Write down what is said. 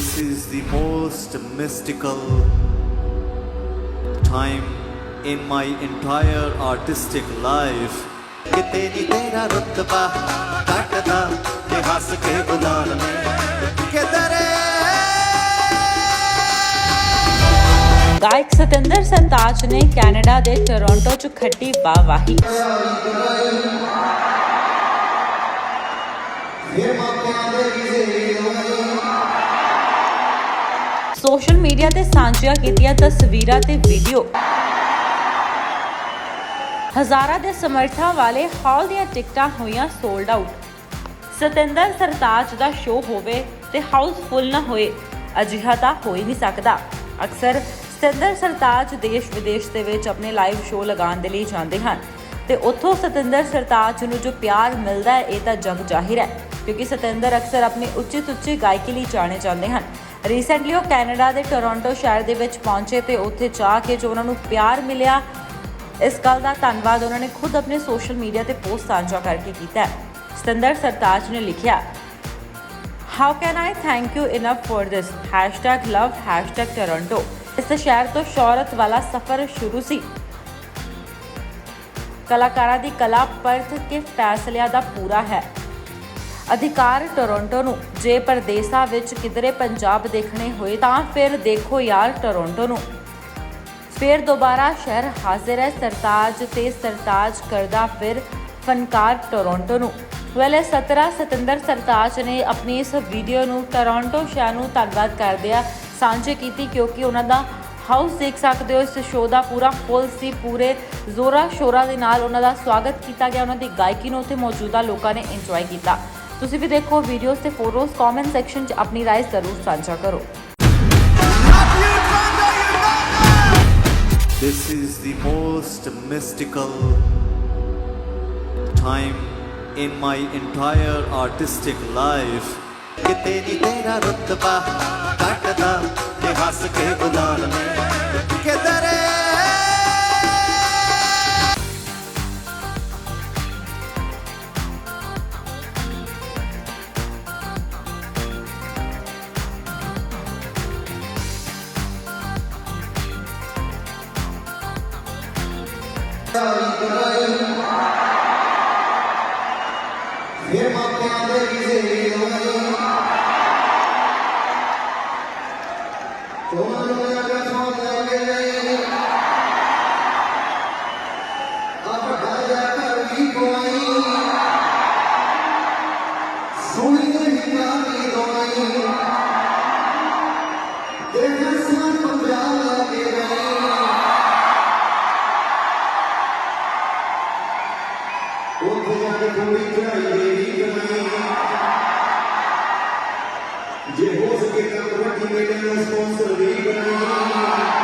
This is the most mystical time in my entire artistic life. ਕਿਤੇ ਨੀ ਤੇਰਾ ਰੁਤਬਾ ਘਟਦਾ ਤੇ ਹੱਸ ਕੇ ਬੁਲਾ ਲਵੇਂ ਕਿਧਰੇ ਗਾਇਕ ਸਤਿੰਦਰ ਸੰਤਾਜ ਨੇ ਕੈਨੇਡਾ ਦੇ ਟੋਰਾਂਟੋ 'ਚ ਖੱਟੀ ਵਾਹਵਾਹੀ ਸੋਸ਼ਲ ਮੀਡੀਆ ਤੇ ਸਾਂਝੀਆਂ ਕੀਤੀਆਂ ਤਸਵੀਰਾਂ ਤੇ ਵੀਡੀਓ। ਹਜ਼ਾਰਾਂ ਦੇ ਸਮਰਥਾਂ ਵਾਲੇ ਹਾਲ ਦੀਆਂ ਟਿਕਟਾਂ ਹੋਈਆਂ ਸੋਲਡ ਆਊਟ ਸਤਿੰਦਰ ਸਰਤਾਜ ਦਾ ਸ਼ੋਅ ਹੋਵੇ ਤੇ ਹਾਊਸਫੁੱਲ ਨਾ ਹੋਏ, ਅਜਿਹਾ ਤਾਂ ਹੋ ਹੀ ਨਹੀਂ ਸਕਦਾ। ਅਕਸਰ ਸਤਿੰਦਰ ਸਰਤਾਜ ਦੇਸ਼ ਵਿਦੇਸ਼ ਦੇ ਵਿੱਚ ਆਪਣੇ ਲਾਈਵ ਸ਼ੋਅ ਲਗਾਉਣ ਦੇ ਲਈ ਜਾਂਦੇ ਹਨ ਤੇ ਉੱਥੋਂ ਸਤਿੰਦਰ ਸਰਤਾਜ ਨੂੰ ਜੋ ਪਿਆਰ ਮਿਲਦਾ ਹੈ, ਇਹ ਤਾਂ ਜਗ ਜ਼ਾਹਿਰ ਹੈ, ਕਿਉਂਕਿ ਸਤਿੰਦਰ ਅਕਸਰ ਆਪਣੇ ਉੱਚੇ ਉੱਚੀ ਗਾਇਕੀ ਲਈ ਜਾਣੇ ਜਾਂਦੇ ਹਨ। ਰੀਸੈਂਟਲੀ ਉਹ ਕੈਨੇਡਾ ਦੇ ਟੋਰਾਂਟੋ ਸ਼ਹਿਰ ਦੇ ਵਿੱਚ ਪਹੁੰਚੇ ਤੇ ਉੱਥੇ ਜਾ ਕੇ ਜੋ ਉਹਨਾਂ ਨੂੰ ਪਿਆਰ ਮਿਲਿਆ, ਇਸ ਗੱਲ ਦਾ ਧੰਨਵਾਦ ਉਹਨਾਂ ਨੇ ਖੁਦ ਆਪਣੇ ਸੋਸ਼ਲ ਮੀਡੀਆ ਤੇ ਪੋਸਟ ਸਾਂਝਾ ਕਰਕੇ ਕੀਤਾ ਹੈ। ਸਤਿੰਦਰ ਸਰਤਾਜ ਨੇ ਲਿਖਿਆ how can I thank you enough for this #love #Toronto ਇਸ ਸ਼ਹਿਰ ਤੋਂ ਸ਼ੌਹਰਤ ਵਾਲਾ ਸਫ਼ਰ ਸ਼ੁਰੂ ਸੀ। ਕਲਾਕਾਰਾਂ ਦੀ ਕਲਾ ਪਰਥ ਕੇ ਫੈਸਲਿਆਂ ਦਾ ਪੂਰਾ ਹੈ। ਅਧਿਕਾਰ ਟੋਰਾਂਟੋ ਨੂੰ। ਜੇ ਪਰਦੇਸਾਂ ਵਿੱਚ ਕਿਧਰੇ ਪੰਜਾਬ ਦੇਖਣੇ ਹੋਏ ਤਾਂ ਫਿਰ ਦੇਖੋ ਯਾਰ ਟੋਰਾਂਟੋ ਨੂੰ। ਫਿਰ ਦੁਬਾਰਾ ਸ਼ਹਿਰ ਹਾਜ਼ਰ ਹੈ ਸਰਤਾਜ ਤੇ ਸਰਤਾਜ ਕਰਦਾ ਫਿਰ ਫਨਕਾਰ ਟੋਰਾਂਟੋ ਨੂੰ। ਵੇਲੇ 17 ਸਤਿੰਦਰ ਸਰਤਾਜ ਨੇ ਆਪਣੀ ਇਸ ਵੀਡੀਓ ਨੂੰ ਟੋਰਾਂਟੋ ਸ਼ਹਿਰ ਨੂੰ ਧੰਨਵਾਦ ਕਰਦਿਆਂ ਸਾਂਝੇ ਕੀਤੀ ਕਿਉਂਕਿ ਉਹਨਾਂ ਦਾ ਹਾਊਸ ਦੇਖ ਸਕਦੇ ਹੋ, ਇਸ ਸ਼ੋਅ ਦਾ ਪੂਰਾ ਫੁੱਲ ਸੀ, ਪੂਰੇ ਜ਼ੋਰਾ ਸ਼ੋਰਾ ਦੇ ਨਾਲ ਉਹਨਾਂ ਦਾ ਸਵਾਗਤ ਕੀਤਾ ਗਿਆ, ਉਹਨਾਂ ਦੀ ਗਾਇਕੀ ਨੂੰ ਉੱਥੇ ਮੌਜੂਦਾ ਲੋਕਾਂ ਨੇ ਇੰਜੋਏ ਕੀਤਾ। ਤੁਸੀਂ ਵੀ ਦੇਖੋ ਵੀਡੀਓਜ਼ ਤੇ ਫੋਟੋਜ਼ ਕਮੈਂਟ ਸੈਕਸ਼ਨ 'ਚ ਆਪਣੀ ਰਾਏ ਜ਼ਰੂਰ ਸਾਂਝਾ ਕਰੋ This is the most mystical time in my entire artistic life. ਕਿਤੇ ਨੀ ਤੇਰਾ ਰੁਤਬਾ ਘਟਦਾ ਤੇ ਹੱਸ ਕੇ ਬੁਲਾ ਲਵੇਂ ਕਿਧਰੇ ਫਿਰ ਮਾਪਿਆਂ ਦੇ ਵੀਜ਼ੇ ਹੋਏ ਤੁਹਾਨੂੰ ਅਗਰ ਸੌਂ ਗਏ ਆਪ ਢਾਇਆ ਕਰ ਵੀ ਕੋਈ ਸੋਈ ਨਹੀਂ ਮਾਰੀ ਦੋਈ ਦੇਖਾਂ ਸਾਂ ਪੰਜਾਬ ਲੱਗੇ ਗਏ ਉੱਥੇ ਜਾ ਕੋਈ ਚੜਾਈ ਦੇਵੀ ਕਮਾਈ ਜੇ ਹੋ ਸਕੇ ਤਾਂ ਕਬੱਡੀ ਮੇਲੇ ਦਾ ਸਪਾਂਸਰ ਵੀ ਬਣਾਈ